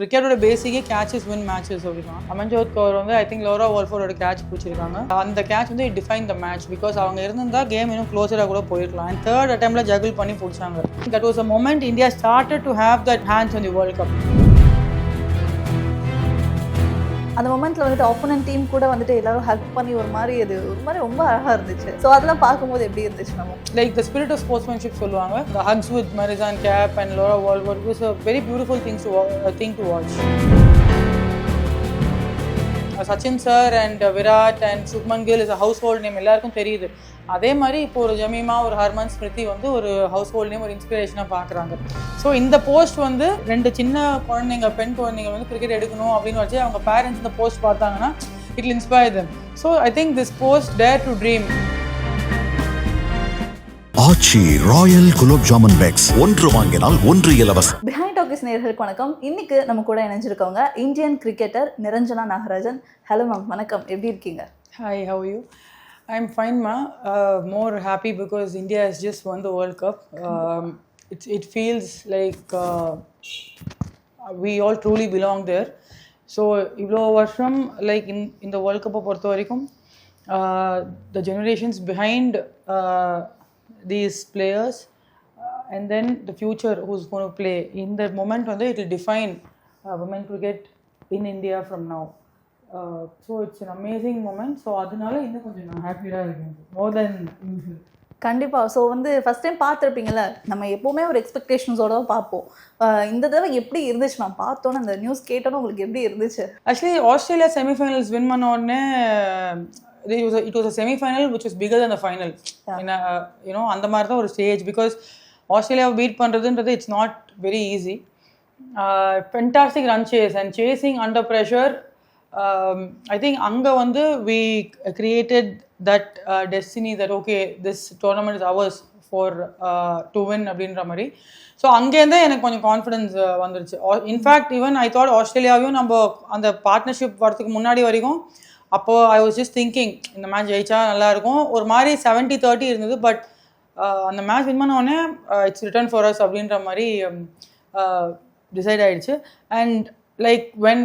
கிரிக்கெட்டோட பேசிக்கே catches win matches அப்படின்னா அமன்ஜோத் கவர் வந்து ஐ திங்க் லோரா வால்ஃபோரோட கேட்ச் பிடிச்சிருக்காங்க. அந்த கேட்ச் வந்து it define the match because அவங்க இருந்திருந்தா கேம் இன்னும் க்ளோஸராக கூட போயிருக்கலாம். அண்ட் தேர்ட் அட்டம்ல ஜகிள் பண்ணி பிடிச்சாங்க. That was a moment India started to have that hands on the world cup அந்த மொமெண்ட்ல வந்துட்டு ஆப்போனன்ட் டீம் கூட வந்துட்டு எல்லாரும் ஹக் பண்ணி ஒரு மாதிரி அது ஒரு மாதிரி ரொம்ப அழகா இருந்துச்சு. ஸோ அதெல்லாம் பார்க்கும்போது எப்படி இருந்துச்சு நம்ம like the spirit of sportsmanship சொல்லுவாங்க. The hugs with Marizanne Kapp and Laura Wolvaardt is a very beautiful things to think to watch Sachin sir and Virat and Shubman Gill is household name எல்லாருக்கும் தெரியுது. அதே மாதிரி இப்போ ஒரு Jemima ஒரு ஹர்மன் ஸ்மிருதி வந்து ஒரு ஹவுஸ் ஹோல்ட் நேம் ஒரு இன்ஸ்பிரேஷனாக பார்க்குறாங்க ஸோ இந்த போஸ்ட் வந்து ரெண்டு சின்ன குழந்தைங்க பெண் குழந்தைங்க வந்து கிரிக்கெட் எடுக்கணும் அப்படின்னு வச்சு அவங்க பேரண்ட்ஸ் இந்த போஸ்ட் பார்த்தாங்கன்னா it inspire them so I think this post dare to dream Aachi royal gulab jamun packs ஒன்று வாங்கினால் ஒன்று இலவசம் பிஹைண்ட் டாக்கிஸ் நேர்களுக்கு வணக்கம் இன்னைக்கு நம்ம கூட இணைஞ்சிருக்கவங்க Indian cricketer Niranjana Nagarajan hello ma'am வணக்கம் எப்படி இருக்கீங்க Hi, how are you? I'm fine, ma. Uh, more happy because India has just won the World Cup. Um, it, it feels like uh, we all truly belong there. So இவ்வளோ வருஷம் like in இந்த world கப்பை பொறுத்த வரைக்கும் the generations behind these players and then the future who's gonna play இந்த moment வந்து it will define women cricket in India from now so it's an amazing moment so அதனால இன்னும் கொஞ்சம் நான் ஹாப்பியாக இருக்கேன். மோர் தென் யூஸ்வல் கண்டிப்பா. So வந்து ஃபர்ஸ்ட் டைம் பார்த்துருப்பீங்கல்ல நம்ம எப்பவுமே ஒரு எக்ஸ்பெக்டேஷன்ஸோட தான் பார்ப்போம். ஆஹ் இந்த தடவை எப்படி இருந்துச்சு? மேம் பார்த்தோன்னே அந்த நியூஸ் கேட்டோன்னு உங்களுக்கு எப்படி இருந்துச்சு? ஆக்சுவலி ஆஸ்திரேலியா செமிஃபைனல்ஸ் வின் பண்ண உடனே it was a semifinal which was bigger than final you know அந்த மாதிரி தான் ஒரு ஸ்டேஜ் பிகாஸ் ஆஸ்திரேலியாவை பீட் பண்ணுறதுன்றது it's not very easy fantastic run chase and chasing under pressure I think அங்கே வந்து we created that destiny that okay this tournament is ours for to win அப்படின்ற மாதிரி. ஸோ அங்கேருந்தே எனக்கு கொஞ்சம் கான்ஃபிடன்ஸ் வந்துருச்சு. In fact even I thought ஆஸ்திரேலியாவையும் நம்ம அந்த பார்ட்னர்ஷிப் வரதுக்கு முன்னாடி வரைக்கும் அப்போது ஐ வாஸ் ஜஸ்ட் திங்கிங் இந்த மேட்ச் ஜெயிச்சா நல்லா இருக்கும் ஒரு மாதிரி செவன்ட்டி தேர்ட்டி இருந்தது பட் அந்த மேட்ச் வின் பண்ண உடனே இட்ஸ் ரிட்டர்ன் ஃபார் அஸ் அப்படின்ற மாதிரி டிசைட் ஆயிடுச்சு. அண்ட் லைக் வென்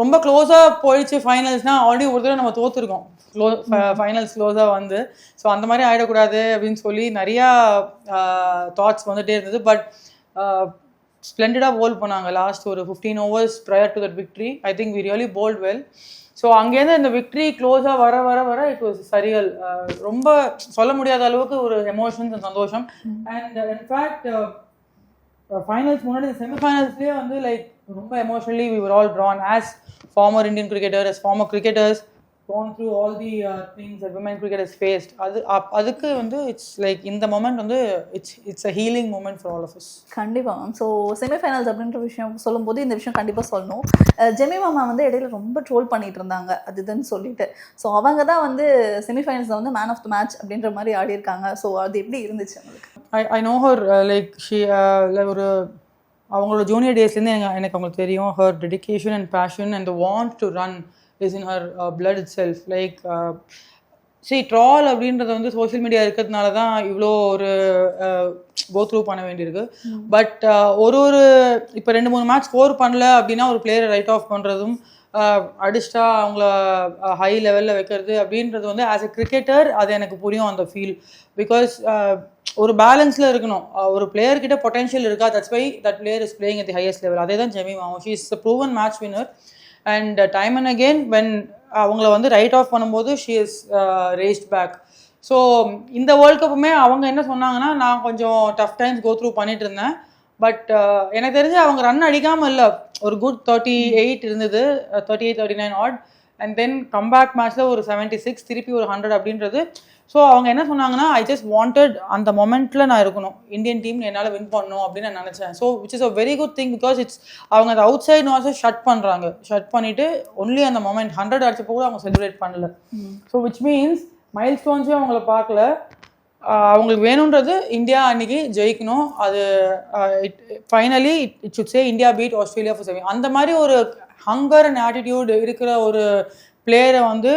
ரொம்ப க்ளோஸாக போயிடுச்சு ஃபைனல்ஸ்னால் ஆல்ரெடி ஒரு தடவை நம்ம தோற்றுருக்கோம் க்ளோ ஃபைனல்ஸ் க்ளோஸாக வந்து. ஸோ அந்த மாதிரி ஆகிடக்கூடாது அப்படின்னு சொல்லி நிறையா தாட்ஸ் வந்துட்டே இருந்தது. பட் ஸ்ப்ளெண்டடாக போல் பண்ணாங்க. லாஸ்ட் ஒரு fifteen overs prior to that victory I think we really bowled well so அங்கேருந்து இந்த விக்ட்ரி க்ளோஸாக வர வர வர இட் வாஸ் சரியல் ரொம்ப சொல்ல முடியாத அளவுக்கு ஒரு எமோஷன்ஸ் சந்தோஷம். அண்ட் இன்ஃபேக்ட் ஃபைனல்ஸ் முன்னாடி செமிஃபைனல்ஸ்லேயே வந்து லைக் ரொம்ப emotionally we all drawn as former Indian cricketer as former cricketers all the uh, things that women cricket has faced. அது அதுக்கு வந்து இட்ஸ் லைக் இந்த மொமெண்ட் வந்து it's it's a healing moment for all of us. கண்டிப்பா ma'am so semifinals அப்படின்ற விஷயம் சொல்லும்போது இந்த விஷயம் கண்டிப்பாக சொல்லணும். ஜெமி மாமா வந்து இடையில ரொம்ப ட்ரோல் பண்ணிட்டு இருந்தாங்க. அது இதுன்னு சொல்லிட்டு. ஸோ அவங்க தான் வந்து செமிஃபைனல்ஸில் வந்து மேன் ஆஃப் த மேட்ச் அப்படின்ற மாதிரி ஆடி இருக்காங்க ஸோ அது எப்படி இருந்துச்சு உங்களுக்கு? I I know her like she ஒரு அவங்களோட ஜூனியர் டேஸ்லேருந்து எனக்கு எனக்கு அவங்களுக்கு தெரியும். Her dedication and passion and want to run is in her blood itself like சரி ட்ரால் அப்படின்றது வந்து சோஷியல் மீடியா இருக்கிறதுனால தான் இவ்வளோ ஒரு கோ த்ரூ பண்ண வேண்டியிருக்கு. பட் ஒரு ஒரு இப்போ ரெண்டு மூணு மேட்ச் ஸ்கோர் பண்ணல அப்படின்னா ஒரு பிளேயரை ரைட் ஆஃப் பண்ணுறதும் அடிச்சிட்டா அவங்கள ஹை லெவலில் வைக்கிறது அப்படின்றது வந்து ஆஸ் எ கிரிக்கெட்டர் அது எனக்கு புரியும் அந்த ஃபீல் பிகாஸ் ஒரு பேலன்ஸில் இருக்கணும். ஒரு பிளேயர் கிட்ட பொட்டன்ஷியல் இருக்கா? That's why that player is playing at the highest level அதே தான் ஜெமி மாவும் she is proven match winner and time and again when அவங்கள வந்து ரைட் ஆஃப் பண்ணும்போது she is raised back so இந்த வேர்ல்ட் கப்புமே அவங்க என்ன சொன்னாங்கன்னா நான் கொஞ்சம் டஃப் டைம்ஸ் கோ த்ரூ பண்ணிட்டு இருந்தேன். பட் uh, எனக்கு தெரிஞ்சு அவங்க ரன் அடிக்காமல் இல்லை. ஒரு குட் தேர்ட்டி எயிட் இருந்தது thirty eight thirty nine odd and then comeback மேட்ச்சில் ஒரு செவன்ட்டி சிக்ஸ் திருப்பி ஒரு ஹண்ட்ரட் அப்படின்றது ஸோ அவங்க என்ன சொன்னாங்கன்னா ஐ ஜஸ்ட் வாண்டட் அந்த மொமெண்ட்டில் நான் இருக்கணும். இந்தியன் டீம் என்னால் வின் பண்ணணும் அப்படின்னு நான் நினச்சேன். So which is a very good thing because it's அவங்க அந்த அவுட் சைட் ஆல்சோ ஷட் பண்ணுறாங்க ஷட் பண்ணிவிட்டு ஒன்லி அந்த மொமெண்ட் ஹண்ட்ரட் அடிச்சப்போ கூட அவங்க செலிப்ரேட் பண்ணல. ஸோ விச் மீன்ஸ் மைல் ஸ்டோன்ஸே அவங்கள பார்க்கல. அவங்களுக்கு வேணுன்றது இந்தியா அன்னைக்கு ஜெயிக்கணும். அது finally it should say India beat Australia for seven அந்த மாதிரி ஒரு ஹங்கர் அண்ட் ஆட்டிடியூட் இருக்கிற ஒரு பிளேயரை வந்து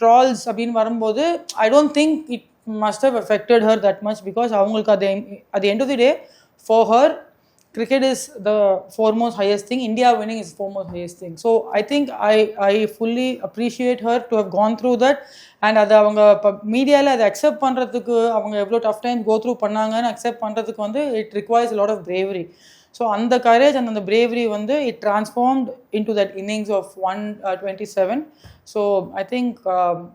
ட்ரால்ஸ் அப்படின்னு வரும்போது I don't think it must have affected her that much because அவங்களுக்கு அது அது end of the day for her cricket is the foremost highest thing india winning is foremost highest thing so I think i i fully appreciate her to have gone through that and அதை அவங்க இப்போ மீடியாவில் அதை accept பண்ணுறதுக்கு அவங்க எவ்வளோ tough time go through பண்ணாங்கன்னு accept பண்ணுறதுக்கு வந்து it requires lot of bravery so அந்த கரேஜ் அந்த அந்த bravery வந்து it transformed into that innings of one twenty seven so I think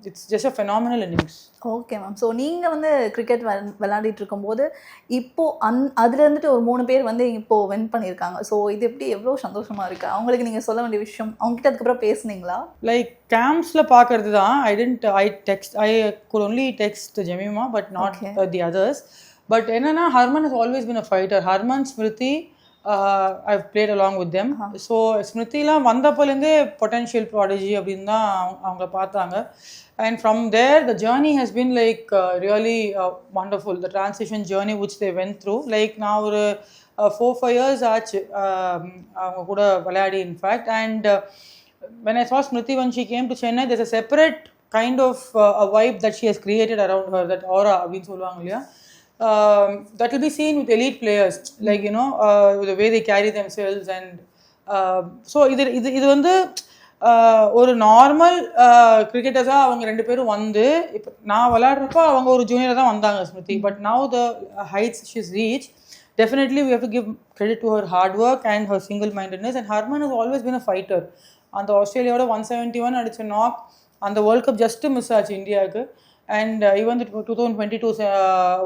it's just a phenomenal innings. Okay ma'am so நீங்கள் வந்து cricket விளையாடிட்டு இருக்கும்போது இப்போ அந் அதுல இருந்துட்டு ஒரு மூணு பேர் வந்து இப்போ வின் பண்ணியிருக்காங்க. ஸோ இது எப்படி எவ்வளோ சந்தோஷமா இருக்கு? அவங்களுக்கு நீங்கள் சொல்ல வேண்டிய விஷயம் அவங்க கிட்ட அதுக்கப்புறம் பேசுனீங்களா? லைக் கேம்ப்ஸில் பார்க்கறது தான் I tend I text I could only text Jemimah but not. The others but என்னன்னா Harman has always been a fighter Harman Smriti I played along with them so ஸ்மிருதிலாம் வந்தப்போலேருந்தே பொட்டென்ஷியல் ப்ராடஜி அப்படின்னு தான் அவங்க- அவங்கள பார்த்தாங்க. And from there the journey has been like really wonderful. The transition journey which they went through. Like நான் ஒரு four five years ஆச்சு um, அவங்க கூட விளையாடி in fact and when I saw Smriti when she came to Chennai, there's a separate kind of uh, a vibe that she has created around her, that aura அப்படின்னு சொல்லுவாங்க இல்லையா? That that be seen seen with elite players, mm. The way they carry the way and so இது இது இது வந்து ஒரு normal கிரிக்கெட்டர்ஸாக அவங்க ரெண்டு பேரும் வந்து இப்போ நான் விளாட்றப்போ அவங்க ஒரு ஜூனியர் தான் வந்தாங்க Smriti but now the heights she's reach definitely we have to give credit to her hard work and her single mindedness and Harman has always been a fighter அந்த ஆஸ்திரேலியாவோட ஒன் செவன்ட்டி ஒன் அடித்த knock அந்த world cup just miss ஆச்சு இந்தியாவுக்கு and even two thousand twenty two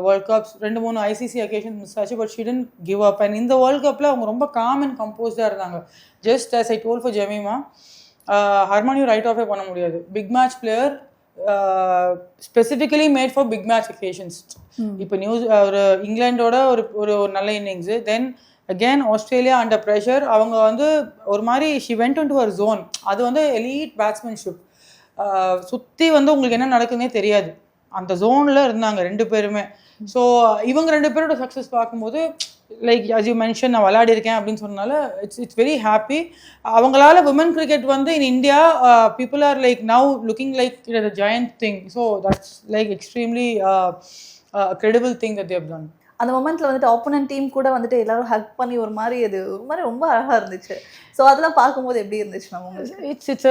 world cups ரெண்டு மூணு ICC occasion miss ஆச்சு but she didn't give up and இந்த வேர்ல்ட் கப்பில் அவங்க ரொம்ப காம் அண்ட் கம்போஸ்டாக இருந்தாங்க. Just as I told for Jemimah ஹர்மானியும் write ஆஃபே பண்ண முடியாது. Big match player specifically made for big match occasions இப்போ நியூஸ் ஒரு இங்கிலாண்டோட ஒரு ஒரு ஒரு நல்ல innings then again Australia under pressure அவங்க வந்து ஒரு மாதிரி she went to a zone அது வந்து எலீட் பேட்ஸ்மேன்ஷிப் சுற்றி வந்து உங்களுக்கு என்ன நடக்குதுன்னே தெரியாது. அந்த ஜோனில் இருந்தாங்க ரெண்டு பேருமே. ஸோ இவங்க ரெண்டு பேரோட சக்ஸஸ் பார்க்கும்போது லைக் as you mentioned நான் விளையாடிருக்கேன் அப்படின்னு சொன்னனால இட்ஸ் இட்ஸ் வெரி ஹாப்பி அவங்களால விமன் கிரிக்கெட் வந்து in India people are like now looking like it joint thing so that's like extremely credible thing they have done. அந்த மொமெண்ட்ல வந்துட்டு ஆப்போனன்ட் டீம் கூட வந்துட்டு எல்லாரும் ஹக் பண்ணி ஒரு மாதிரி அது ஒரு மாதிரி ரொம்ப அழகா இருந்துச்சு. ஸோ அதெல்லாம் பார்க்கும்போது எப்படி இருந்துச்சு மேம் உங்களுக்கு இட்ஸ் இட்ஸ்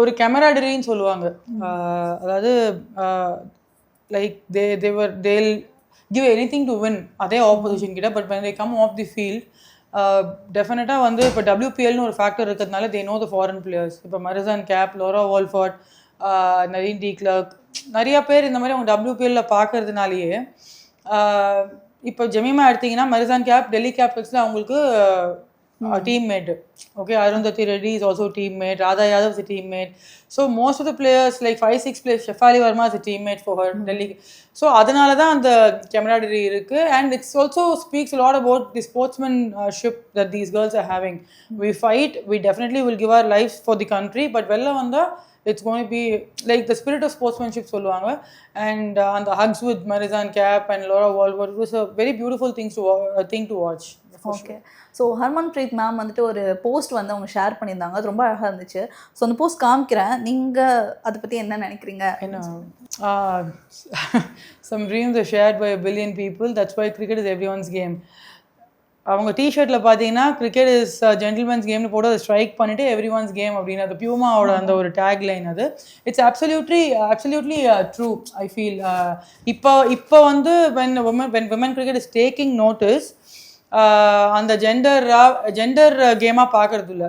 ஒரு கெமராடரின்னு சொல்லுவாங்க. அதாவது லைக் தே தேவர் தேல் give give anything to win opposition கிட்ட but when they come off the field டெஃபினட்டாக வந்து இப்போ டபிள்யூபிஎல்னு ஒரு ஃபேக்டர் இருக்கிறதுனால they know the foreign players இப்போ Marizanne Kapp Laura Wolvaardt Nadine de Klerk நிறைய பேர் இந்த மாதிரி அவங்க டபிள்யூபிஎல்ல பார்க்கறதுனாலேயே இப்போ ஜெமிமா எடுத்தீங்கன்னா மரிசான் கேப் டெல்லி கேபிட்டல்ஸில் அவங்களுக்கு teammate okay Arundhati Reddy is also teammate Radha Yadav is teammate so most of the players like five six players Shafali Verma is teammate for her Delhi so அதனால தான் அந்த கேமராடரி இருக்கு. And it's also speaks lot about the sportsmanship that these girls are having we fight we definitely will give our life for the country but வெளில வந்தால் it's gonna be like the spirit of sportsmanship சொல்லுவாங்க. And அந்த hugs with Marizanne Kapp and Laura Wolvaardt it was a very beautiful things to think to watch okay so Harmanpreet ma'am வந்துட்டு ஒரு post வந்து அவங்க share பண்ணியிருந்தாங்க. அது ரொம்ப அழகாக இருந்துச்சு. ஸோ அந்த போஸ்ட் காமிக்கிறேன். நீங்கள் அதை பற்றி என்ன நினைக்கிறீங்க? Some dreams shared by a billion people. That's why cricket is everyone's game. அவங்க டிஷர்ட்டில் பார்த்தீங்கன்னா கிரிக்கெட் இஸ் ஜென்டில்மேன்ஸ் கேம்னு போட்டு அதை ஸ்ட்ரைக் பண்ணிட்டு எவ்ரி ஒன்ஸ் கேம் அப்படின்னு. அது பியூமாவோட அந்த ஒரு டேக் லைன் அது it's absolutely absolutely true I feel இப்போ இப்போ வந்து when women when women cricket is taking notice அந்த ஜெண்டர் ஜெண்டர் கேமாக பார்க்கறது இல்லை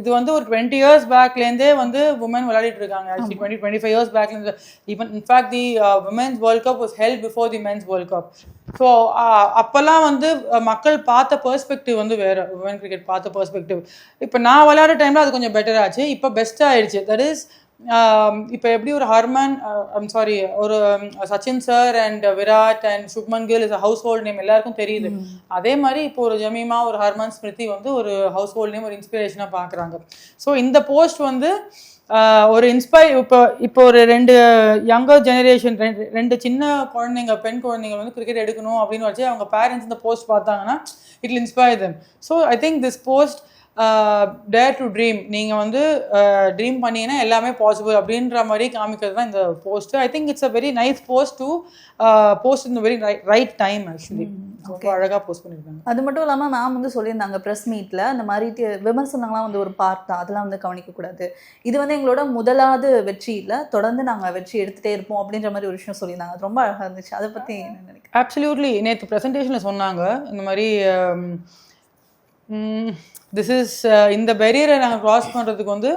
இது வந்து ஒரு டுவெண்ட்டி இயர்ஸ் பேக்லேருந்தே வந்து உமன் விளையாடிட்டு இருக்காங்க. Actually twenty twenty five years பேக்லேருந்து even in fact the women's world cup was held before the men's world cup so அப்போல்லாம் வந்து மக்கள் பார்த்த பெர்ஸ்பெக்டிவ் வந்து வேறு. உமன் கிரிக்கெட் பார்த்த பெர்ஸ்பெக்டிவ் இப்போ நான் விளையாடுற டைமில் அது கொஞ்சம் பெட்டர் ஆச்சு. இப்போ பெஸ்ட் ஆயிடுச்சு. தட் இஸ் இப்போ எப்படி ஒரு ஹர்மன் ஐம் சாரி ஒரு um, Sachin sir and Virat and Shubman Gill is household name எல்லாருக்கும் தெரியுது. அதே மாதிரி இப்போ ஒரு ஜமீமா ஒரு ஹர்மன் ஸ்மிருதி வந்து ஒரு ஹவுஸ் ஹோல்ட் நேம் ஒரு இன்ஸ்பிரேஷனாக பார்க்குறாங்க ஸோ இந்த போஸ்ட் வந்து ஆஹ், ஒரு இன்ஸ்பை இப்போ இப்போ ஒரு ரெண்டு யங்கர் ஜெனரேஷன் ரெண்டு ரெண்டு சின்ன குழந்தைங்க பெண் குழந்தைங்க வந்து கிரிக்கெட் எடுக்கணும் அப்படின்னு வச்சு அவங்க பேரண்ட்ஸ் இந்த போஸ்ட் பார்த்தாங்கன்னா it inspire them so I think this post dare to dream நீங்கள் வந்து ட்ரீம் பண்ணீங்கன்னா எல்லாமே பாசிபிள் அப்படின்ற மாதிரி காமிக்கிறது தான் இந்த post I think it's a very nice post to post இந்த வெரி ரைட் டைம் ஆக்சுவலி ரொம்ப அழகாக போஸ்ட் பண்ணியிருக்காங்க அது மட்டும் இல்லாமல் மேம் வந்து சொல்லியிருந்தாங்க ப்ரெஸ் மீட்டில் இந்த மாதிரி விமர்சனங்கள்லாம் வந்து ஒரு பார்ட் தான். அதெல்லாம் வந்து கவனிக்கக்கூடாது இது வந்து எங்களோட முதலாவது வெற்றி இல்லை. தொடர்ந்து நாங்கள் வெற்றி எடுத்துகிட்டே இருப்போம் அப்படின்ற மாதிரி ஒரு விஷயம் சொல்லியிருந்தாங்க. அது ரொம்ப அழகாக இருந்துச்சு. அதை பற்றி என்ன நினைக்கிறேன் அப்சல்யூட்லி நேற்று ப்ரெசன்டேஷனில் சொன்னாங்க. இந்த மாதிரி திஸ் இஸ் இந்த பெரியரை நாங்கள் க்ராஸ் பண்ணுறதுக்கு வந்து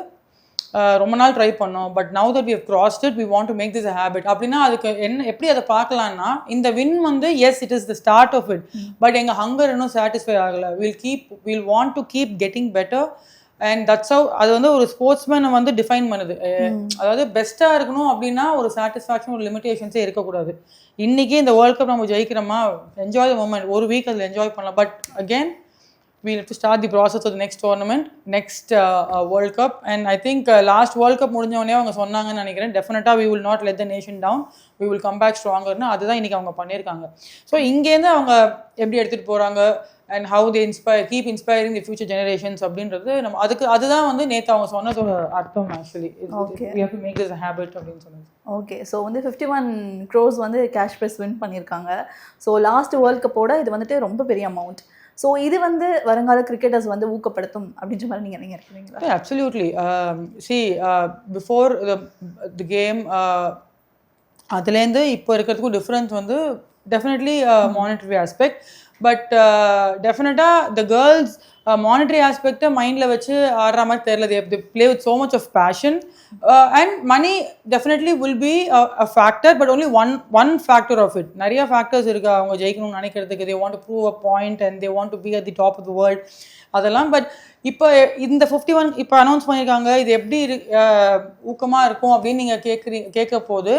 uh, ரொம்ப நாள் ட்ரை பண்ணோம். But now that we crossed it we want to make this a habit. அப்படின்னா அதுக்கு என்ன எப்படி அதை பார்க்கலாம்னா இந்த வின் வந்து as it is the start of it but எங்கள் ஹங்கர் இன்னும் சாட்டிஸ்ஃபை ஆகலை. Will keep will want to keep getting better and that's how அது வந்து ஒரு ஸ்போர்ட்ஸ்மேனை வந்து டிஃபைன் பண்ணுது. அதாவது பெஸ்ட்டாக இருக்கணும் அப்படின்னா ஒரு சாட்டிஸ்ஃபேக்ஷன் ஒரு லிமிடேஷன்ஸே இருக்கக்கூடாது. இன்னைக்கு இந்த வேர்ல்ட் கப் நம்ம ஜெயிக்கிறோமா? என்ஜாய் த மூமெண்ட் ஒரு வீக் அதில் என்ஜாய் பண்ணலாம். But again we have to start the process of the next tournament, next uh, uh, World Cup. And I think uh, last World Cup முடிஞ்ச உடனே அவங்க சொன்னாங்கன்னு நினைக்கிறேன். டெஃபினட்டாக we will not let the nation down. We will come back ஸ்ட்ராங்கர்னு அதுதான் இன்னைக்கு அவங்க பண்ணியிருக்காங்க. ஸோ இங்கேருந்து அவங்க எப்படி எடுத்துகிட்டு போகிறாங்க and how they inspire keep inspiring the future generations அப்படின்றது நம்ம அதுக்கு அதுதான் வந்து நேற்று அவங்க சொன்னதோட அர்த்தம் actually to make this a habit அப்படின்னு சொன்னது. ஓகே ஸோ வந்து ஃபிஃப்டி ஒன் க்ரோஸ் வந்து கேஷ் ப்ரைஸ் வின் பண்ணியிருக்காங்க. ஸோ லாஸ்ட் வேர்ல்ட் கப்போட இது வந்துட்டு ரொம்ப பெரிய அமௌண்ட் ஸோ இது வந்து வருங்கால கிரிக்கெட்டர்ஸ் வந்து ஊக்கப்படுத்தும் அப்படின்ற மாதிரி நீங்கள் நீங்கள் இருக்கிறீங்களா absolutely see before the game அதுலேருந்து இப்போ இருக்கிறதுக்கும் டிஃப்ரென்ஸ் வந்து டெஃபினெட்லி மானிட்டரி ஆஸ்பெக்ட் பட் டெஃபினட்டாக த கேர்ள்ஸ் மானிட்டரி ஆஸ்பெக்டை மைண்டில் வச்சு ஆடுற மாதிரி தெரியல. The play with so much of passion and money definitely will be a factor but only one one factor of it நிறைய ஃபேக்டர்ஸ் இருக்கு. அவங்க ஜெயிக்கணும்னு நினைக்கிறதுக்கு. They want to prove a point and they want to be at the top of the world அதெல்லாம் but இப்போ இந்த fifty one இப்போ announce பண்ணியிருக்காங்க இது எப்படி இரு ஊக்கமாக இருக்கும் அப்படின்னு நீங்கள் கேட்குறீங்க கேட்க போது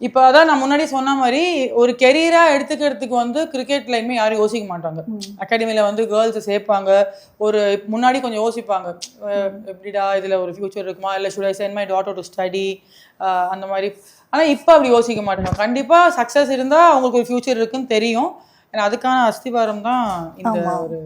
இப்போ அதான் நான் முன்னாடி சொன்ன மாதிரி ஒரு கெரியராக எடுத்துக்கிறதுக்கு வந்து கிரிக்கெட்ல இனிமேல் யாரும் யோசிக்க மாட்டாங்க. அகாடமியில் வந்து கேர்ள்ஸை சேர்ப்பாங்க. ஒரு முன்னாடி கொஞ்சம் யோசிப்பாங்க. எப்படிடா இதில் ஒரு ஃபியூச்சர் இருக்குமா? இல்லை should I send my daughter to study அந்த மாதிரி. ஆனால் இப்போ அப்படி யோசிக்க மாட்டாங்க. கண்டிப்பாக சக்ஸஸ் இருந்தால் அவங்களுக்கு ஒரு ஃபியூச்சர் இருக்குன்னு தெரியும். ஏன்னா அதுக்கான அஸ்திவாரம் தான் இந்த. ஒரு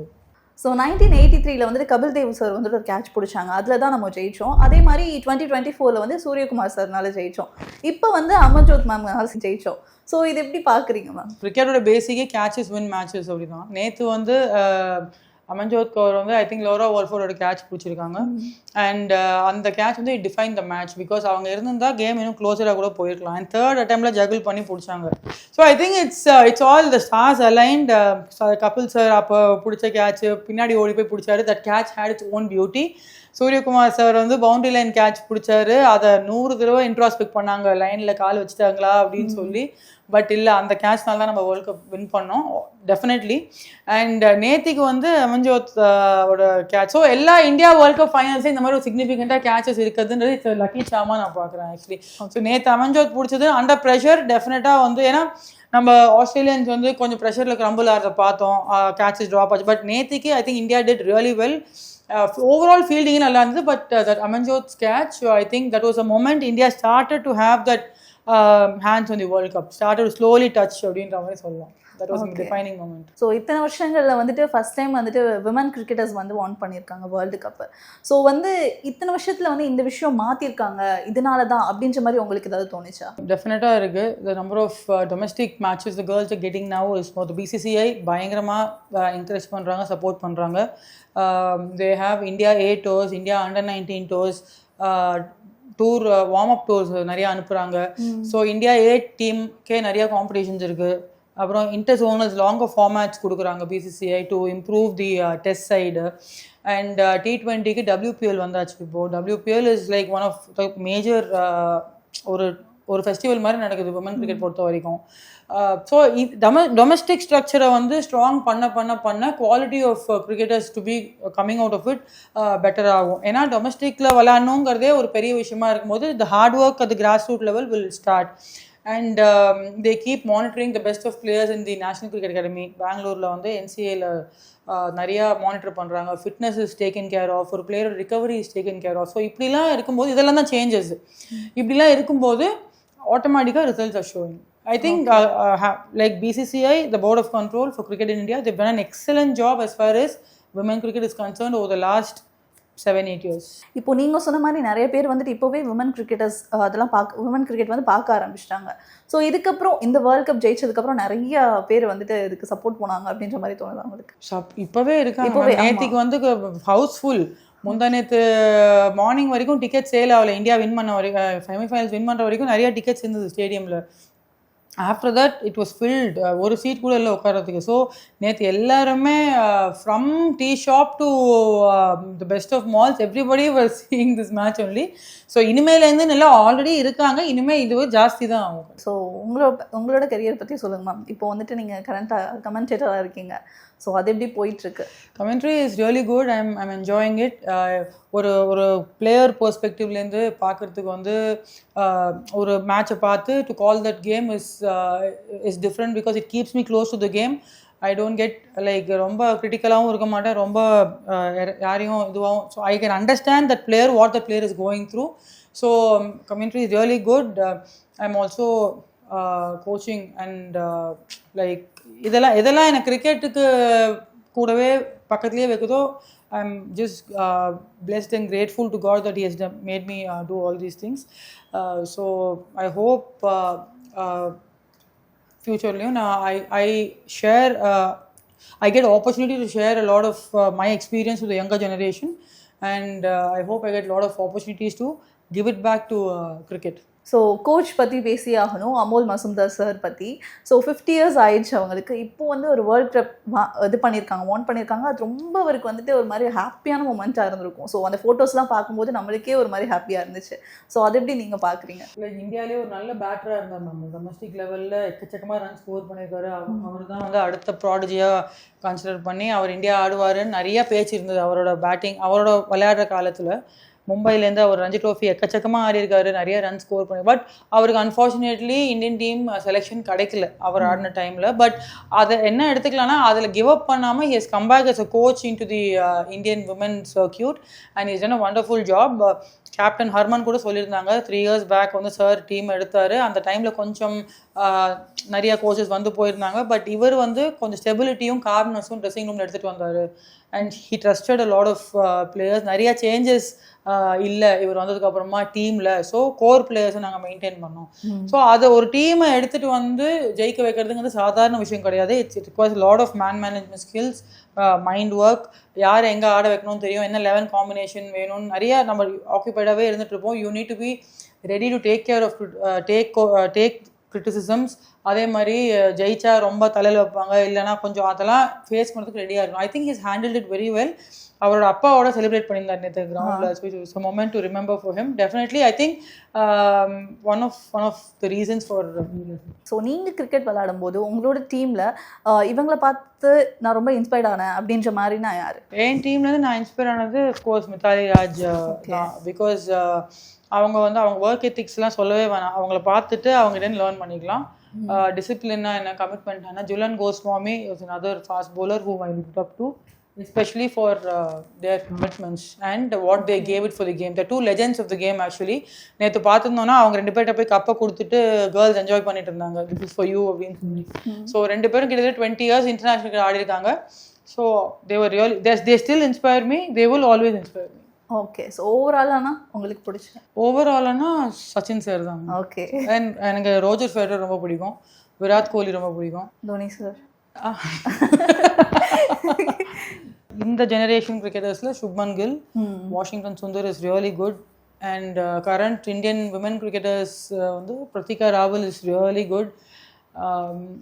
ஸோ நைன்டீன் எயிட்டி த்ரீல வந்துட்டு கபில் தேவ் சார் வந்துட்டு ஒரு கேட்ச் பிடிச்சாங்க. அதில் தான் நம்ம ஜெயித்தோம் அதே மாதிரி டுவெண்ட்டி டுவெண்ட்டி ஃபோரில் வந்து சூரியகுமார் சார்னால ஜெயிச்சோம். இப்போ வந்து அமர்ஜோத் மேம்னால ஜெயிச்சோம். ஸோ இது எப்படி பார்க்குறீங்க மேம்? கிரிக்கெட்டோட பேசிக்கே கேட்சஸ் வின் மேட்சஸ் அப்படிதான். நேற்று வந்து அஹ், அமன்ஜோத் கௌர் வந்து ஐ திங்க் லோரா வால்ஃபோர்டோட கேட்ச் பிடிச்சிருக்காங்க. அண்ட் அந்த கேட்ச் வந்து டிஃபைன் த மேட்ச் பிகாஸ் அவங்க இருந்திருந்தா கேம் இன்னும் க்ளோஸராக கூட போயிருக்கலாம். அண்ட் தேர்ட் அட்டம்ல ஜகிள் பண்ணி பிடிச்சாங்க. So I think it's it's all the stars aligned Kapil sir அப்போ பிடிச்ச கேட்ச் பின்னாடி ஓடி போய் பிடிச்சாரு. That catch had its own beauty Suryakumar sir வந்து பவுண்டரி லைன் கேட்ச் பிடிச்சாரு. அதை நூறு தடவை இன்ட்ராஸ்பெக்ட் பண்ணாங்க. லைனில் கால் வச்சுட்டாங்களா அப்படின்னு சொல்லி. பட் இல்லை அந்த கேட்ச்னால தான் நம்ம வேர்ல்ட் கப் வின் பண்ணோம். டெஃபினெட்லி அண்ட் uh, நேத்திக்கு வந்து அமஞ்சோத்தோட ஓட கேட்ச் ஸோ எல்லா இந்தியா வேர்ல்ட் கப் ஃபைனல்ஸும் இந்த மாதிரி ஒரு சிக்னிஃபிகண்ட்டாக கேச்சஸ் இருக்குதுன்றது இட்ஸ் லக்கி சாமா நான் பார்க்குறேன் ஆக்சுவலி ஸோ நேற்று அமஞ்சோத் பிடிச்சது. அண்டர் ப்ரெஷர் டெஃபினட்டாக வந்து ஏன்னா நம்ம ஆஸ்திரேலியன்ஸ் வந்து கொஞ்சம் ப்ரெஷரில் கிரம்பிள் ஆகிறத பார்த்தோம். கேட்சஸ் ட்ராப் ஆச்சு. பட் நேத்திக்கு I think India did really well overall fielding நல்லா இருந்தது. But that Amanjot catch I think that was a moment India started to have that hands on the world cup started slowly touch அப்படின்ற மாதிரி சொல்லலாம். That was defining moment so இத்தனை வருஷங்களில் வந்துட்டு first time வந்துட்டு women cricketers வந்து won பண்ணியிருக்காங்க world cup so வந்து இத்தனை வருஷத்தில் வந்து இந்த விஷயம் மாற்றிருக்காங்க இதனால தான் அப்படின்ற மாதிரி உங்களுக்கு ஏதாவது தோணுச்சா? டெஃபினட்டாக இருக்குது the number of domestic matches the girls getting now is the BCCI பயங்கரமாக என்கரேஜ் பண்ணுறாங்க சப்போர்ட் பண்ணுறாங்க they have India A tours India under nineteen tours tour warm up tours நிறைய அனுப்புகிறாங்க ஸோ இந்தியா ஏ டீம்க்கே நிறைய காம்படிஷன்ஸ் இருக்குது அப்புறம் inter zonals longer formats கொடுக்குறாங்க BCCI to improve the test side and T டுவெண்ட்டிக்கு WPL வந்தாச்சு இப்போ. WPL is like one of major ஒரு ஒரு ஃபெஸ்டிவல் மாதிரி நடக்குது விமன் கிரிக்கெட் பொறுத்த வரைக்கும். ஸோ டொமஸ்டிக் ஸ்ட்ரக்சரை வந்து ஸ்ட்ராங் பண்ண பண்ண பண்ண quality of cricketers to be coming out of it better ஆகும். ஏன்னா டொமஸ்டிக்கில் விளாட்ணுங்கிறதே ஒரு பெரிய விஷயமா இருக்கும்போது த ஹார்ட் ஒர்க் அது grass root level will start and they keep monitoring the best of players in the national cricket academy பெங்களூரில் வந்து என்சிஏல நிறையா மானிட்டர் பண்ணுறாங்க fitness is taken care of ஒரு பிளேயரோட recovery is taken care of so இப்படிலாம் இருக்கும்போது இதெல்லாம் தான் சேஞ்சஸ் இப்படிலாம் இருக்கும்போது ஆட்டோமேட்டிக்காக results are showing I think like BCCI the board of control for cricket in India the done an excellent job as far as women cricket is concerned over the last seven eight years. இப்போ நீங்க சொன்ன மாதிரி நிறைய பேர் வந்துட்டு இப்போவே women cricketers அதெல்லாம் பார்க்க விமன் கிரிக்கெட் வந்து பார்க்க ஆரம்பிச்சிட்டாங்க. ஸோ இதுக்கப்புறம் இந்த வேர்ல்ட் கப் ஜெயிச்சதுக்கப்புறம் நிறைய பேர் வந்துட்டு இதுக்கு சப்போர்ட் போனாங்க அப்படின்ற மாதிரி தோணுது அவங்களுக்கு இப்போவே இருக்காங்க. நேத்திக்கு வந்து ஹவுஸ்ஃபுல் முந்தா நேற்று மார்னிங் வரைக்கும் டிக்கெட் சேல் ஆகலை. இந்தியா வின் பண்ண வரைக்கும் செமிஃபைனல்ஸ் வின் பண்ணுற வரைக்கும் நிறைய டிக்கெட்ஸ் இருந்தது ஸ்டேடியமில் after that it was filled ஒரு சீட் கூட இல்லை உட்காரத்துக்கு ஸோ நேற்று எல்லாருமே from tea shop to the best of malls everybody were seeing this match only so இனிமேலேருந்து நல்லா ஆல்ரெடி இருக்காங்க. இனிமேல் இது ஜாஸ்தி தான் ஆகும். ஸோ உங்களோட உங்களோட கெரியர் பற்றி சொல்லுங்க மேம் இப்போ வந்துட்டு நீங்கள் கரண்ட்டாக கமெண்டேட்டராக இருக்கீங்க. ஸோ அது எப்படி போயிட்டுருக்கு? Commentary is really good I'm I'm enjoying it ஒரு ஒரு பிளேயர் பெர்ஸ்பெக்டிவ்லேருந்து பார்க்குறதுக்கு வந்து ஒரு மேட்சை பார்த்து to call that game is is different because it keeps me close to the game I don't get like ரொம்ப கிரிட்டிக்கலாகவும் இருக்க மாட்டேன். ரொம்ப யாரையும் இதுவாகவும் so I can understand that player what the player is going through so commentary is really good I am also coaching and like இதெல்லாம் இதெல்லாம் எனக்கு கிரிக்கெட்டுக்கு கூடவே பக்கத்துலேயே வைக்குதோ I am just blessed and grateful to God that has made me do all these things so I hope ஃப்யூச்சர்லேயும் நான் I I share I get opportunity to share a lot of my experience with younger generation and I hope I get lot of opportunities to give it back to cricket so coach பற்றி பேசி ஆகணும் Amol Muzumdar sir பற்றி so fifty years ஆயிடுச்சு அவங்களுக்கு. இப்போ வந்து ஒரு world cup இது பண்ணியிருக்காங்க வான் பண்ணியிருக்காங்க. அது ரொம்ப அவருக்கு வந்துட்டு ஒரு மாதிரி ஹாப்பியான மூமெண்ட்டாக இருந்திருக்கும். ஸோ அந்த ஃபோட்டோஸ்லாம் பார்க்கும்போது நம்மளுக்கே ஒரு மாதிரி ஹாப்பியாக இருந்துச்சு. ஸோ அது எப்படி நீங்கள் பார்க்குறீங்க? லைக் இந்தியாவிலே ஒரு நல்ல பேட்டராக இருந்தார் நம்ம. டொமஸ்டிக் லெவலில் எக்கச்சக்கமாக ரன் ஸ்கோர் பண்ணியிருக்காரு. அவர் தான் வந்து அடுத்த ப்ராடஜியாக கன்சிடர் பண்ணி அவர் இந்தியா ஆடுவாருன்னு நிறைய பேச்சு இருந்தது அவரோட பேட்டிங் அவரோட விளையாடுற காலத்தில். மும்பைலேருந்து அவர் ரஞ்சி ட்ரோஃபி எக்கச்சக்கமாக ஆடி இருக்காரு நிறைய ரன் ஸ்கோர் பண்ணி. பட் அவருக்கு அன்ஃபார்ச்சுனேட்லி இந்தியன் டீம் செலெக்ஷன் கிடைக்கல. அவர் ஆடின டைமில் பட் அதை என்ன எடுத்துக்கலாம்னா அதில் கிவ் அப் பண்ணாமல் his comeback as a coach in to the Indian woman circuit and is done a wonderful job captain Harman கூட சொல்லியிருந்தாங்க. த்ரீ இயர்ஸ் பேக் வந்து சார் டீம் எடுத்தார். அந்த டைமில் கொஞ்சம் நிறைய கோச்சஸ் வந்து போயிருந்தாங்க. பட் இவர் வந்து கொஞ்சம் ஸ்டெபிலிட்டியும் கார்னஸும் ட்ரெஸ்ஸிங் ரூமில் எடுத்துகிட்டு வந்தார். And he trusted a lot of players நிறைய சேஞ்சஸ் இல்லை. இவர் வந்ததுக்கு அப்புறமா டீமில் ஸோ கோர் பிளேயர்ஸை நாங்கள் மெயின்டைன் பண்ணோம். ஸோ அதை ஒரு டீமை எடுத்துகிட்டு வந்து ஜெயிக்க வைக்கிறதுங்கிறது சாதாரண விஷயம் கிடையாது. It's it requires lot of man management skills mind work யார் எங்கே ஆட வைக்கணும்னு தெரியும்? என்ன லெவன் காம்பினேஷன் வேணும்னு நிறைய நம்ம ஆக்குபைடாகவே இருந்துட்டு இருப்போம். You need to be ready to take care of take take criticisms அதே மாதிரி ஜெயிச்சா ரொம்ப தலையில் வைப்பாங்க. இல்லைன்னா கொஞ்சம் அதெல்லாம் ஃபேஸ் பண்ணுறதுக்கு ரெடியாக இருக்கும் I think is handle it very well அவரோட அப்பாவோட செலிப்ரேட் பண்ணியிருந்தார் நேற்று கிரவுண்டில் so moment to remember for him definitely I think one of one of the reasons for so நீங்கள் கிரிக்கெட் விளையாடும்போது உங்களோட டீமில் இவங்கள பார்த்து நான் ரொம்ப இன்ஸ்பயர்ட் ஆனேன் அப்படின்ற மாதிரினா யார்? என் டீம்லேருந்து நான் இன்ஸ்பயர் ஆனது கோர்ஸ் மித்தாலி ராஜ் பிகாஸ் அவங்க வந்து அவங்க ஒர்க் எத்திக்ஸ்லாம் சொல்லவே வேணாம். அவங்கள பார்த்துட்டு அவங்ககிட்ட லேர்ன் பண்ணிக்கலாம். டிசிப்ளினா என்ன? கமிட்மெண்ட் என்ன? Jhulan Goswami is another fast bowler whom I looked up to especially for uh, their commitments and what they gave it for the game. The two legends of the game actually. நேற்று பார்த்துருந்தோன்னா அவங்க ரெண்டு பேர்கிட்ட போய் கப்பை கொடுத்துட்டு girls enjoy பண்ணிட்டு இருந்தாங்க. This is for you அப்படின்னு சொல்லி. ஸோ ரெண்டு பேரும் கிட்டத்தட்ட டுவெண்ட்டி இயர்ஸ் இன்டர்நேஷனல் ஆடி இருக்காங்க so they were real they still inspire me they will always inspire me okay so ஓவராலானா உங்களுக்கு பிடிச்ச ஓவரால்னா சச்சின் சார் தான் ஓகே அண்ட் எனக்கு ரோஜர் ஃபெடரர் ரொம்ப பிடிக்கும். விராட் கோலி ரொம்ப பிடிக்கும். தோனி சார் இந்த generation கிரிக்கெட்டர்ஸில் Shubman Gill Washington Sundar is really good and current Indian women cricketers வந்து Pratika Rawal is really good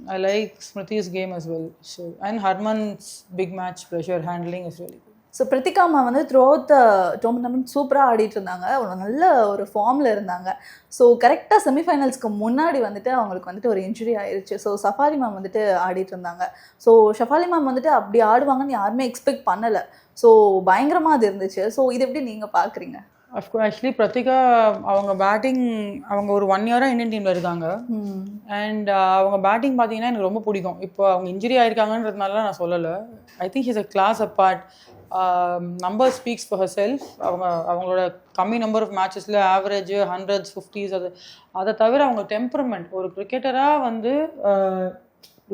I like Smriti's game as well so and Harman's big match pressure handling is really so பிரித்திகாமா வந்து through out the tournament சூப்பராக ஆடிட்டு இருந்தாங்க. ஒரு நல்ல ஒரு ஃபார்மில் இருந்தாங்க. ஸோ கரெக்டாக செமிஃபைனல்ஸ்க்கு முன்னாடி வந்துட்டு அவங்களுக்கு வந்துட்டு ஒரு இன்ஜுரி ஆயிருச்சு. ஸோ சஃபாரி மேம் வந்துட்டு ஆடிட்டு இருந்தாங்க. ஸோ ஷஃபாலி மேம் வந்துட்டு அப்படி ஆடுவாங்கன்னு யாருமே எக்ஸ்பெக்ட் பண்ணலை. ஸோ பயங்கரமாக அது இருந்துச்சு. ஸோ இது எப்படி நீங்கள் பார்க்குறீங்க அஃப்கோர்ஸ் ஆக்சுவலி பிரத்திகா அவங்க பேட்டிங் அவங்க ஒரு ஒன் இயராக இந்தியன் டீமில் இருக்காங்க. அண்ட் அவங்க பேட்டிங் பார்த்தீங்கன்னா எனக்கு ரொம்ப பிடிக்கும். இப்போ அவங்க இன்ஜுரி ஆயிருக்காங்கன்றதுனால நான் சொல்லலை. I think is a class apart number speaks for herself அவங்க அவங்களோட கம்மி நம்பர் ஆஃப் மேட்சஸில் ஆவரேஜ் ஹண்ட்ரட்ஸ் ஃபிஃப்டிஸ் அது அதை தவிர அவங்க டெம்பரமெண்ட் ஒரு கிரிக்கெட்டராக வந்து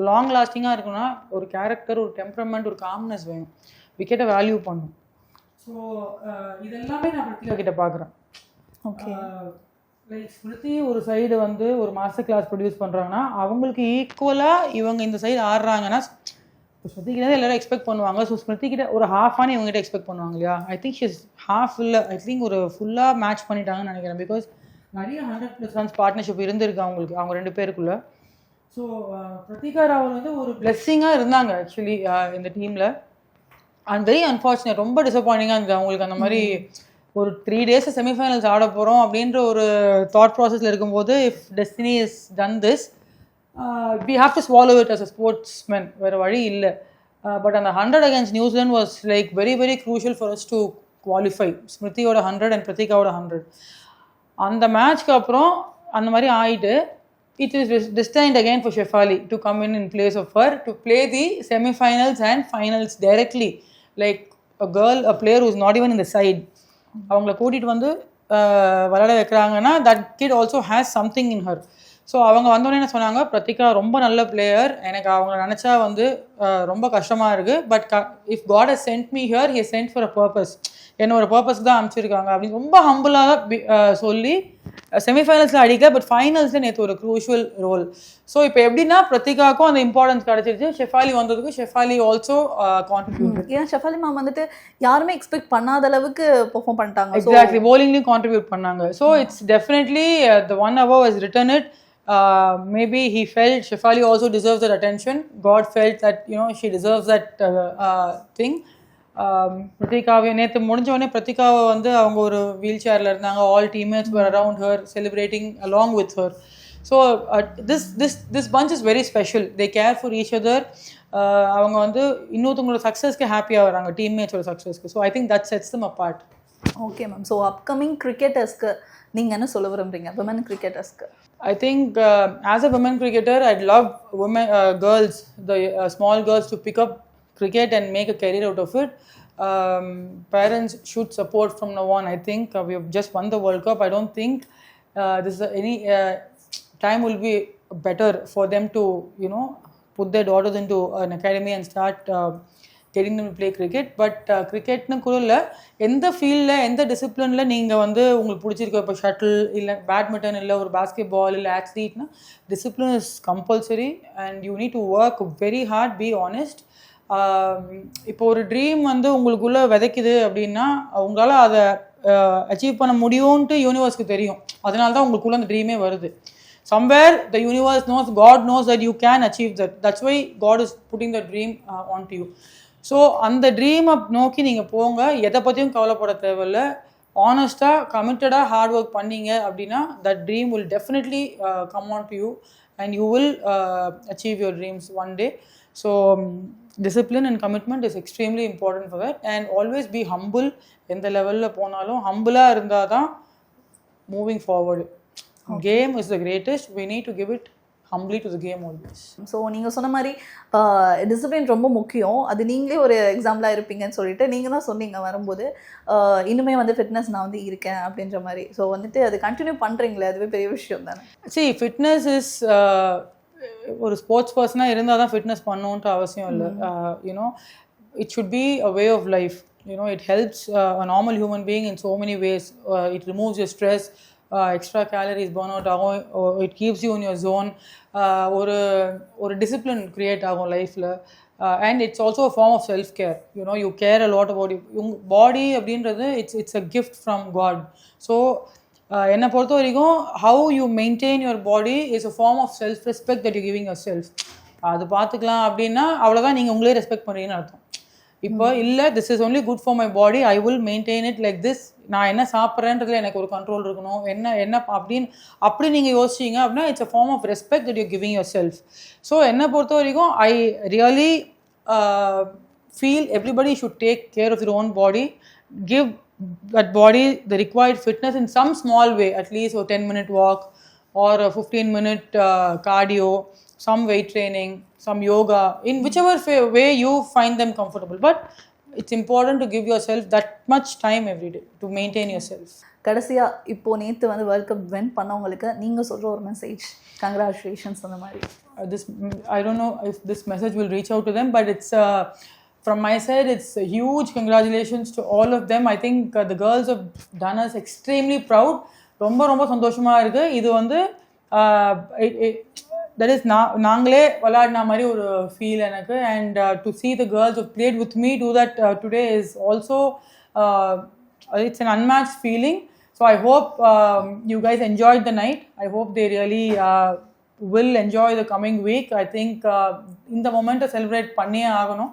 லாங் லாஸ்டிங்காக இருக்குன்னா ஒரு கேரக்டர் ஒரு டெம்பரமெண்ட் ஒரு காம்னஸ் வேணும். விக்கெட்டை வேல்யூ பண்ணும். ஸோ இதெல்லாமே நான் பிருத்திகா கிட்ட பார்க்குறேன். ஓகே லைக் ஸ்மிருதி ஒரு சைடு வந்து ஒரு மாஸ்டர் கிளாஸ் ப்ரொடியூஸ் பண்ணுறாங்கன்னா அவங்களுக்கு ஈக்குவலாக இவங்க இந்த சைடு ஆடுறாங்கன்னா இப்போ ஸ்மிருதி கிட்ட எல்லாரும் எக்ஸ்பெக்ட் பண்ணுவாங்க. ஸோ ஸ்மிருதி கிட்ட ஒரு half ஆன இவங்ககிட்ட எக்ஸ்பெக்ட் பண்ணுவாங்க இல்லையா? ஐ திங்க் ஷிஸ் ஹாஃப் இல்லை ஐ திங்க் ஒரு ஃபுல்லாக மேட்ச் பண்ணிட்டாங்கன்னு நினைக்கிறேன். பிகாஸ் நிறைய ஹண்ட்ரட் ப்ளஸ் ரன்ஸ் பார்ட்னர்ஷிப் இருந்திருக்கு அவங்களுக்கு அவங்க ரெண்டு பேருக்குள்ள. ஸோ பிரதீகா ராவல் வந்து ஒரு பிளெஸ்ஸிங்காக இருந்தாங்க ஆக்சுவலி இந்த டீமில் அண்ட் வெரி அன்ஃபார்ச்சுனேட் ரொம்ப டிசப்பாயிண்டிங்காக இருந்தது அவங்களுக்கு அந்த மாதிரி ஒரு த்ரீ டேஸ் செமிஃபைனல்ஸ் ஆட போகிறோம் அப்படின்ற ஒரு தாட் ப்ராசஸில் இருக்கும்போது if destiny is done this we have to swallow it as a sports sportsman வேறு வழி இல்லை. பட் அந்த hundred against New Zealand was like very very crucial for us to qualify ஸ்மிருதியோட hundred and பிரதீகாவோட hundred அந்த மேட்ச்க்கு அப்புறம் அந்த மாதிரி ஆயிட்டு it is destined again for Shafali to come in in place of her to play the semifinals and finals directly like a girl a player is not even in the அவங்கள கூட்டிகிட்டு வந்து விளையாட வைக்கிறாங்கன்னா that kid also has something in her so அவங்க வந்தோடனே என்ன சொன்னாங்க? பிரத்திகா ரொம்ப நல்ல பிளேயர் எனக்கு அவங்க நினச்சா வந்து ரொம்ப கஷ்டமாக இருக்குது பட் க if God has sent me here he sent for a purpose என்ன ஒரு பர்பஸ் தான் அனுப்பிச்சிருக்காங்க அப்படின்னு ரொம்ப ஹம்புளாக சொல்லி செமிஃபைனல்ஸில் அடிக்க பட் ஃபைனல்ஸில் நேற்று ஒரு க்ரூஷுவல் ரோல் ஸோ இப்போ எப்படின்னா பிரத்திகாக்கும் அந்த இம்பார்ட்டன்ஸ் கிடச்சிருச்சு. ஷெஃபாலி வந்ததுக்கு ஷெஃபாலி ஆல்சோ கான்ட்ரிபியூட் ஏன்னா ஷெஃபாலி மேம் வந்துட்டு யாருமே எக்ஸ்பெக்ட் பண்ணாத அளவுக்கு பெர்ஃபார்ம் பண்ணிட்டாங்க. எக்ஸாக்ட்லி bowlingலையும் கான்ட்ரிபியூட் பண்ணாங்க. So it's definitely the one our was written it maybe he felt Shafali also deserve that attention God felt that you know she deserves that thing பிரத்திகாவை நேற்று முடிஞ்ச உடனே பிரத்திகாவை வந்து அவங்க ஒரு வீல் சேரில் இருந்தாங்க. All teammates were around her celebrating along with her so this this this bunch is very special they care for each other அவங்க வந்து இன்னொருத்தவங்களோட சக்ஸஸ்க்கு ஹாப்பியாக வராங்க. டீம்மேட்ஸோட சக்ஸஸ்க்கு so I think that sets them apart okay ma'am so upcoming கிரிக்கெட்டர்ஸ்க்கு நீங்க என்ன சொல்ல விரும்புறீங்க? விமன் கிரிக்கெட்டர்ஸ்க்கு a women cricketer, I'd love women, uh, girls, the uh, small girls to pick up cricket and make a career out of it. Um, parents should support from now on. I think uh, we have just won the World Cup. I don't think uh, this is any uh, time will be better for them to you know put their daughters into an academy and start uh, getting them to play cricket. But uh, cricketனு கூட இல்லை எந்த ஃபீல்டில் எந்த டிசிப்ளினில் நீங்கள் வந்து உங்களுக்கு பிடிச்சிருக்க இப்போ ஷட்டில் இல்லை பேட்மிண்டன் இல்லை ஒரு பாஸ்கெட் பால் இல்லை ஆத்லீட்னா discipline is compulsory and you need to work very hard be honest இப்போ ஒரு ட்ரீம் வந்து உங்களுக்குள்ளே விதைக்குது அப்படின்னா உங்களால் அதை அச்சீவ் பண்ண முடியும்ன்ட்டு யூனிவர்ஸ்க்கு தெரியும். அதனால தான் உங்களுக்குள்ளே அந்த ட்ரீமே வருது. Somewhere the universe knows God knows that you can achieve that that's why God is putting the dream on to you so அந்த ட்ரீமை நோக்கி நீங்கள் போங்க. எதை பற்றியும் கவலைப்பட தேவையில்ல. ஆனஸ்ட்டாக கமிட்டடாக ஹார்ட் ஒர்க் பண்ணீங்க அப்படின்னா that dream will definitely come on to you and you will achieve your dreams one day so discipline and commitment is extremely important for that and always be humble எந்த லெவலில் போனாலும் ஹம்பிளாக இருந்தால் தான் moving forward game is the greatest we need to give it humbly to the game always. So நீங்கள் சொன்ன மாதிரி discipline ரொம்ப முக்கியம். அது நீங்களே ஒரு எக்ஸாம்பிளாக இருப்பீங்கன்னு சொல்லிட்டு நீங்கள் தான் சொன்னீங்க வரும்போது இன்னுமே வந்து ஃபிட்னஸ் நான் வந்து இருக்கேன் அப்படின்ற மாதிரி. ஸோ வந்துட்டு அது கண்டினியூ பண்ணுறீங்களே அதுவே பெரிய விஷயம் தானே? Fitness is uh, ஒரு ஸ்போர்ட்ஸ் பர்சனாக இருந்தால் தான் ஃபிட்னஸ் பண்ணணுன்ட்டு அவசியம் இல்லை. You know it should be a way of life you know it helps a normal human being in so many ways it removes your stress extra calories burn out ஆகும். It keeps you in your zone ஒரு ஒரு discipline create ஆகும் லைஃப்பில் and it's also form of self care you know you care a lot about உங் body அப்படின்றது it's it's a gift from God so என்னை பொறுத்த வரைக்கும் how you maintain your body is a form of self respect that you giving yourself அது பார்த்துக்கலாம் அப்படின்னா அவ்வளோதான் நீங்கள் உங்களே ரெஸ்பெக்ட் பண்ணுறீங்கன்னு அர்த்தம். இப்போ இல்லை this is only good for my body I will maintain it like this நான் என்ன சாப்பிட்றேன்றதுல எனக்கு ஒரு கண்ட்ரோல் இருக்கணும். என்ன என்ன அப்படின்னு அப்படி நீங்கள் யோசிச்சீங்க அப்படின்னா it's a form of respect that you giving yourself so என்னை பொறுத்த வரைக்கும் I really feel everybody should take care of your own body give that body the required fitness in some small way at least a 10 minute walk or a 15 minute uh, cardio some weight training some yoga in whichever fa- way you find them comfortable but it's important to give yourself that much time every day to maintain yourself கடைசியா இப்போ நேத்து வந்து world cup win பண்ணவங்களுக்கு நீங்க சொல்ற ஒரு message congratulations அந்த மாதிரி uh, this i don't know if this message will reach out to them but it's uh, from my side, it's a huge congratulations to all of them. I think uh, the girls have done us ரொம்ப ரொம்ப சந்தோஷமாக இருக்குது இது வந்து that is நான் நாங்களே விளாடின மாதிரி ஒரு ஃபீல் எனக்கு and to see the girls of played with me too that today is also it's an unmatch feeling so I hope you guys enjoy the night I hope they really will enjoy the coming week I think இந்த மொமெண்ட்டை celebrate பண்ணியே ஆகணும்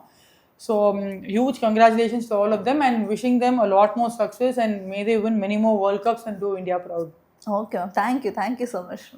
So, um, huge congratulations to all of them and wishing them a lot more success and may they win many more World Cups and do India proud. Okay, thank you. Thank you so much.